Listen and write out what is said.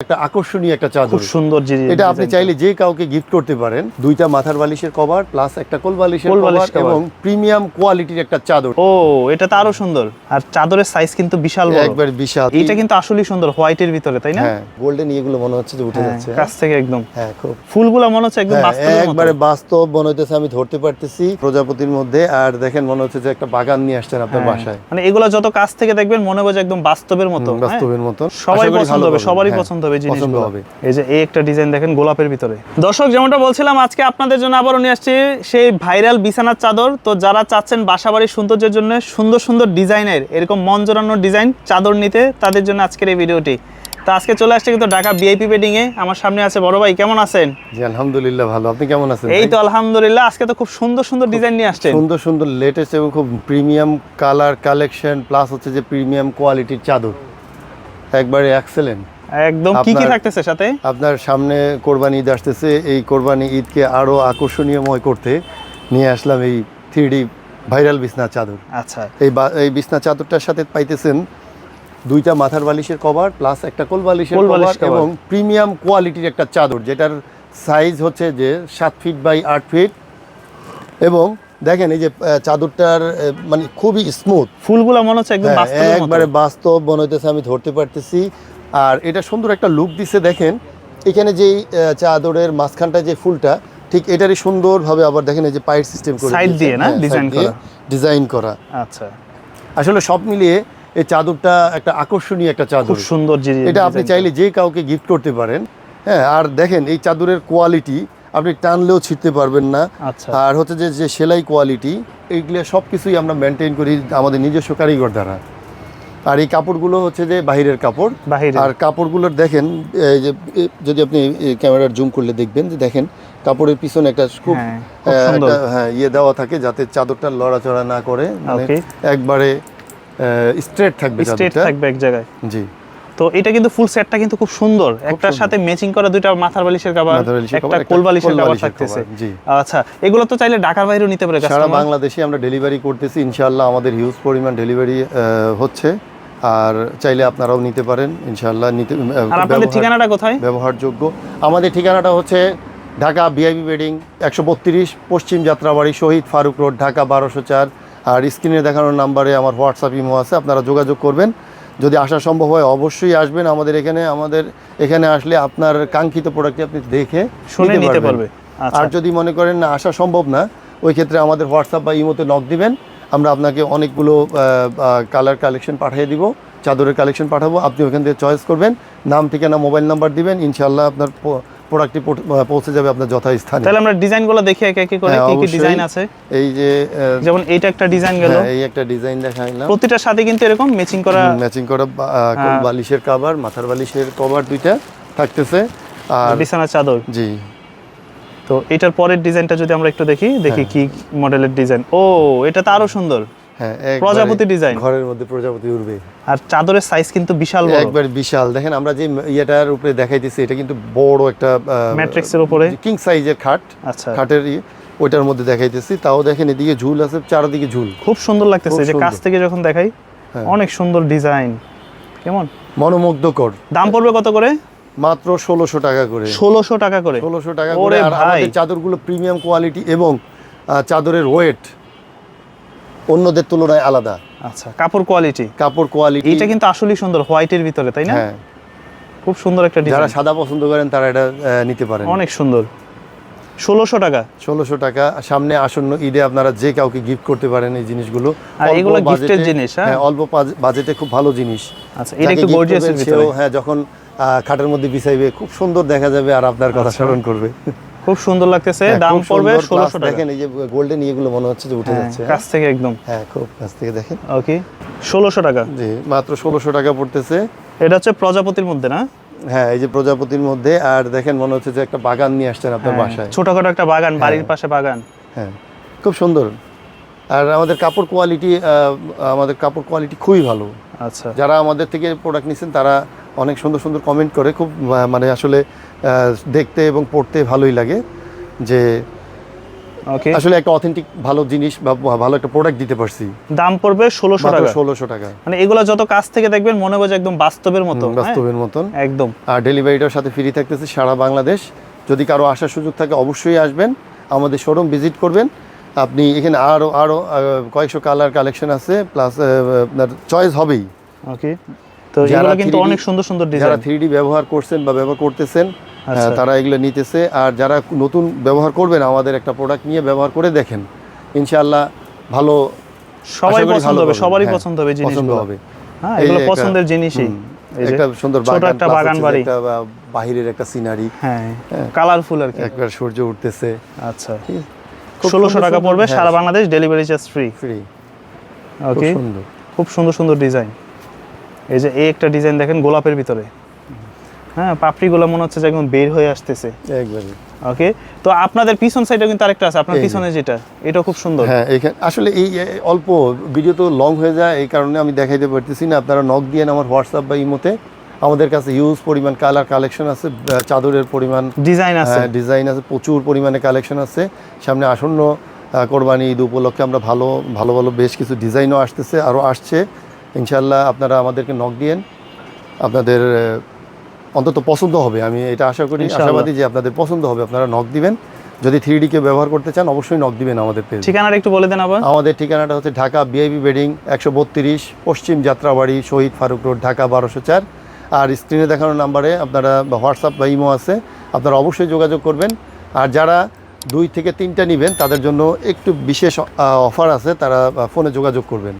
একটা আকর্ষণীয় একটা খুব চাদর সুন্দর জি এটা আপনি চাইলে যে কাউকে গিফট করতে পারেন দুইটা মাথার বালিশের কভার প্লাস একটা কোল বালিশের কভার এবং প্রিমিয়াম কোয়ালিটির একটা চাদর। ও এটা তো আরও সুন্দর। আর চাদরের সাইজ কিন্তু বিশাল বড়। একবার বিশাল। এটা কিন্তু আসলেই সুন্দর হোয়াইটের ভিতরে তাই না? হ্যাঁ গোল্ডেন ইয়েগুলো মনে হচ্ছে যে উঠে হ্যাঁ, যাচ্ছে। কাছ থেকে একদম। হ্যাঁ খুব। ফুলগুলো মনে হচ্ছে একদম হ্যাঁ, বাস্তবের মতো। একবারে বাস্তব মনে হইতেছে আমি ধরতে পারতেছি প্রজাপতির মধ্যে। আর দেখেন মনে হচ্ছে যে একটা বাগান নিয়ে আসছেন আপনার হ্যাঁ, বাসায়। মানে এগুলো যত কাছ থেকে দেখবেন মনে হবে যে একদম বাস্তবের মতো। হ্যাঁ? বাস্তবের মতো। সবাই পছন্দ হবে। সবারই হ্যাঁ, পছন্দ হবে এই জিনিসগুলো। হবে। এই যে এই একটা ডিজাইন দেখেন গোলাপের ভিতরে। দর্শক যেমনটা বলছিলাম আজকে আপনাদের জন্য আবারও নিয়ে আসছি সেই ভাইরাল বিছানার চাদর। তো যারা চাচ্ছেন বাসাবাড়ির সৌন্দর্যের জন্য সুন্দর সুন্দর ডিজাইনের এরকম মন জোরানো ডিজাইন চাদর নিতে তাদের জন্য আজকের এই ভিডিওটি। তো আজকে চলে আসছে কিন্তু ঢাকা বিআইপি বেডিং এ। আমার সামনে আছে বড় ভাই কেমন আছেন? জি আলহামদুলিল্লাহ ভালো। আপনি কেমন আছেন এই তো আলহামদুলিল্লাহ আজকে তো খুব সুন্দর সুন্দর ডিজাইন নিয়ে আসছেন। সুন্দর সুন্দর লেটেস্ট এবং খুব প্রিমিয়াম কালার কালেকশন প্লাস হচ্ছে যে প্রিমিয়াম কোয়ালিটির চাদর। একবারে এক্সেলেন্ট একদম কি কি থাকতেছে সাথে? আপনার সামনে কোরবানি ঈদ আসতেছে এই কোরবানি ঈদকে আরও আকর্ষণীয়ময় করতে নিয়ে আসলাম এই থ্রি ভাইরাল বিছনা চাদর। আচ্ছা। এই এই বিছনা চাদরটার সাথে পাইতেছেন দুইটা মাথার বালিশের কভার প্লাস একটা কোল বালিশের কভার এবং প্রিমিয়াম কোয়ালিটির একটা চাদর যেটার সাইজ হচ্ছে যে সাত ফিট বাই আট ফিট। এবং দেখেন এই যে চাদরটার মানে খুবই স্মুথ ফুলগুলো মনে হচ্ছে একদম একবারে বাস্তব মনে হইতেছে আমি ধরতে পারতেছি। আর এটা সুন্দর একটা লুক দিছে দেখেন। এখানে যেই চাদরের মাঝখানটা যে ফুলটা ঠিক এটারই সুন্দরভাবে আবার দেখেন এই যে পাইট সিস্টেম করে Side দিয়ে না? design করা। ডিজাইন করা। আচ্ছা। আসলে সব মিলিয়ে এই চাদরটা একটা আকর্ষণীয় একটা চাদর। খুব সুন্দর জি এটা আপনি চাইলে যে কাউকে গিফট করতে পারেন হ্যাঁ আর দেখেন এই চাদরের কোয়ালিটি আপনি টানলেও ছিঁড়তে পারবেন না। আচ্ছা। আর হচ্ছে যে যে সেলাই কোয়ালিটি এইগুলো সব কিছুই আমরা মেনটেন করি আমাদের নিজস্ব কারিগর দ্বারা। আর এই কাপড়গুলো হচ্ছে যে বাহিরের কাপড়। আর কাপড়গুলোর দেখেন এই যে যদি আপনি ক্যামেরার জুম করলে দেখবেন যে দেখেন কাপড়ের পিছনে একটা খুব হ্যাঁ, হ্যাঁ ইয়ে দেওয়া থাকে যাতে চাদরটা লড়াচড়া না করে মানে একবারে স্ট্রেট থাকবে স্ট্রেট থাকবে এক জায়গায়। জি। তো এটা কিন্তু ফুল সেটটা কিন্তু খুব সুন্দর। একটার সাথে ম্যাচিং করা দুইটা মাথার বালিশের কভার একটা কোল বালিশের কভার থাকতেছে। জি। আচ্ছা এগুলো তো চাইলে ঢাকার বাইরেও নিতে পারে সারা বাংলাদেশে আমরা ডেলিভারি করতেছি ইনশাআল্লাহ আমাদের হিউজ পরিমাণ ডেলিভারি হচ্ছে। আর চাইলে আপনারাও নিতে পারেন ইনশাআল্লাহ। নিতে আপনাদের ঠিকানাটা কোথায়? ব্যবহারযোগ্য। আমাদের ঠিকানাটা হচ্ছে ঢাকা বিআইবি বেডিং একশো বত্রিশ পশ্চিম যাত্রাবাড়ি শহীদ ফারুক রোড ঢাকা বারোশো চার। আর স্ক্রিনে দেখানোর নাম্বারে আমার হোয়াটসঅ্যাপ ইমো আছে আপনারা যোগাযোগ করবেন। যদি আসা সম্ভব হয় অবশ্যই আসবেন আমাদের এখানে। আমাদের এখানে আসলে আপনার কাঙ্ক্ষিত প্রোডাক্টটি আপনি দেখে শুনে নিতে পারবে। আচ্ছা। আর যদি মনে করেন না আসা সম্ভব না ওই ক্ষেত্রে আমাদের হোয়াটসঅ্যাপ বা ইমোতে নক দিবেন। আমরা আপনাকে অনেকগুলো কালার কালেকশন পাঠিয়ে দিব চাদরের কালেকশন পাঠাবো আপনি ওখান থেকে চয়েস করবেন নাম ঠিকানা মোবাইল নাম্বার দিবেন ইনশাল্লাহ আপনার প্রোডাক্টটি পৌঁছে যাবে আপনার যথাস্থানে। তাহলে আমরা ডিজাইনগুলো দেখি একে একে করে হ্যাঁ, কি কি ডিজাইন আছে? এই যে যেমন এইটা একটা ডিজাইন গেল। হ্যাঁ, এই একটা ডিজাইন দেখাইলাম প্রতিটার সাথে কিন্তু এরকম ম্যাচিং করা ম্যাচিং করা হ্যাঁ। বালিশের কভার মাথার বালিশের কভার দুইটা থাকতেছে। আর বিছানার চাদর। জি। তো এটার পরের ডিজাইনটা যদি আমরা একটু দেখি দেখি কি মডেলের ডিজাইন। ও এটা তো আরও সুন্দর। হ্যাঁ প্রজাপতি ডিজাইন। ঘরের মধ্যে প্রজাপতি আর চাদরের সাইজ কিন্তু বিশাল বড়। একবার বিশাল। দেখেন আমরা যে ইয়েটার উপরে দেখাইতেছি এটা কিন্তু বড় একটা ম্যাট্রিক্সের উপরে। কিং সাইজের খাট। আচ্ছা। খাটের ওইটার মধ্যে দেখাইতেছি। তাও দেখেন এদিকে ঝুল আছে চারদিকে ঝুল। খুব সুন্দর লাগতেছে যে কাছ থেকে যখন দেখাই হ্যাঁ। অনেক সুন্দর ডিজাইন। কেমন? মনোমুগ্ধকর। দাম পড়বে কত করে? মাত্র ষোলোশো টাকা করে। ষোলোশো টাকা করে। ষোলোশো টাকা করে আর আমাদের চাদরগুলো প্রিমিয়াম কোয়ালিটি এবং চাদরের ওয়েট অন্যদের তুলনায় আলাদা। আচ্ছা কাপড় কোয়ালিটি কাপড় কোয়ালিটি এটা কিন্তু আসলেই সুন্দর হোয়াইটের ভিতরে তাই না? হ্যাঁ। খুব সুন্দর একটা যারা সাদা পছন্দ করেন তারা এটা নিতে পারেন। অনেক সুন্দর। ষোলোশো টাকা। ষোলোশো টাকা। সামনে আসন্ন ঈদে আপনারা যে কাউকে গিফট করতে পারেন এই জিনিসগুলো আর এগুলো জিনিস, হ্যাঁ? অল্প বাজেটে খুব ভালো জিনিস। আচ্ছা এটা একটু গর্জিয়াসের ভিতরে। হ্যাঁ যখন খাটের মধ্যে বিছাইবে খুব সুন্দর দেখা যাবে আর আপনার কথা আচ্ছা। স্মরণ করবে। খুব সুন্দর লাগতেছে হ্যাঁ, দাম পড়বে সুন্দর, plus ষোলোশো টাকা। দেখেন এই যে গোল্ডেন ইয়েগুলো মনে হচ্ছে যে উঠে হ্যাঁ, যাচ্ছে কাছ থেকে একদম। হ্যাঁ খুব কাছ থেকে দেখেন। ওকে ষোলোশো টাকা। জি মাত্র ষোলোশো টাকা পড়তেছে। এটা হচ্ছে প্রজাপতির মধ্যে না? হ্যাঁ এই যে প্রজাপতির মধ্যে আর দেখেন মনে হচ্ছে যে একটা বাগান নিয়ে আসছেন আপনার হ্যাঁ, বাসায়। ছোটখাটো একটা বাগান বাড়ির পাশে বাগান। হ্যাঁ খুব সুন্দর। আর আমাদের কাপড় কোয়ালিটি আমাদের কাপড় কোয়ালিটি খুবই ভালো। আচ্ছা। যারা আমাদের থেকে প্রোডাক্ট নিচ্ছেন তারা অনেক সুন্দর সুন্দর কমেন্ট করে খুব মানে আসলে দেখতে এবং পড়তে ভালোই লাগে যে আসলে একটা অথেন্টিক ভালো জিনিস বা ভালো একটা প্রোডাক্ট দিতে পারছি। দাম পড়বে ষোলোশো মাত্র টাকা। ষোলোশো টাকা। মানে এগুলো যত কাছ থেকে দেখবেন মনে হবে একদম বাস্তবের মতো হ্যাঁ? বাস্তবের মতন। একদম। আর ডেলিভারিটার সাথে ফ্রি থাকতেছে সারা বাংলাদেশ। যদি কারও আসার সুযোগ থাকে অবশ্যই আসবেন আমাদের শোরুম ভিজিট করবেন। আপনি এখানে আরও আরও কয়েকশো কালার কালেকশন আছে প্লাস আপনার চয়েস হবেই। ওকে তো যারা এগুলো কিন্তু অনেক সুন্দর সুন্দর ডিজাইন যারা ডিজাইন থ্রি ব্যবহার করছেন বা ব্যবহার করতেছেন তারা এগুলো নিতেছে। আর যারা নতুন ব্যবহার করবেন আমাদের একটা প্রোডাক্ট নিয়ে ব্যবহার করে দেখেন। ইনশাআল্লাহ ভালো সবাই পছন্দ হবে সবারই হ্যাঁ, পছন্দ হবে পছন্দ জিনিসগুলো। হবে। হ্যাঁ এগুলো পছন্দের জিনিসই। একটা সুন্দর বাগান একটা বাগান বাড়ি। একটা বাহিরের একটা সিনারি হ্যাঁ কালারফুল আর কি। একবার সূর্য উঠতেছে। আচ্ছা। ষোলোশো টাকা পড়বে হ্যাঁ, সারা Bangladesh delivery charge free free okay সুন্দর। খুব সুন্দর সুন্দর ডিজাইন এই যে এই একটা ডিজাইন দেখেন গোলাপের ভিতরে। হ্যাঁ পাপড়িগুলো মনে হচ্ছে যে একদম বের হয়ে আসতেছে। একবারে। ওকে? তো আপনাদের পিছন সাইডে কিন্তু আরেকটা আছে। আপনার পিছনে যেটা এটাও খুব সুন্দর। হ্যাঁ এখানে আসলে এই অল্প ভিডিও তো লং হয়ে যায় এই কারণে আমি দেখাইতে পারতেছি না। আপনারা নক দিয়ে আমার হোয়াটসঅ্যাপ বা ইমোতে আমাদের কাছে হিউজ পরিমাণ কালার কালেকশন আছে চাদরের পরিমাণ। ডিজাইন আছে। ডিজাইন আছে প্রচুর পরিমাণে কালেকশন আছে। সামনে আসন্ন কোরবানি ঈদ উপলক্ষে আমরা ভালো ভালো ভালো বেশ কিছু ডিজাইনও আসতেছে আরও আসছে। ইনশাল্লাহ আপনারা আমাদেরকে নক দিয়েন আপনাদের অন্তত পছন্দ হবে। আমি এটা আশা করি। আশাবাদী যে আপনাদের পছন্দ হবে আপনারা নক দিবেন। যদি থ্রি কে ব্যবহার করতে চান অবশ্যই নক দিবেন আমাদের পেজ ঠিকানাটা একটু বলে দেন আবার। আমাদের ঠিকানাটা হচ্ছে ঢাকা বিআইবি বেডিং একশো বত্রিশ পশ্চিম যাত্রাবাড়ি শহীদ ফারুক রোড ঢাকা বারোশো চার। আর স্ক্রিনে দেখানো নাম্বারে আপনারা বা হোয়াটসঅ্যাপ বা ইমো আছে আপনারা অবশ্যই যোগাযোগ করবেন। আর যারা দুই থেকে তিনটা নেবেন তাদের জন্য একটু বিশেষ অফার আছে তারা ফোনে যোগাযোগ করবেন।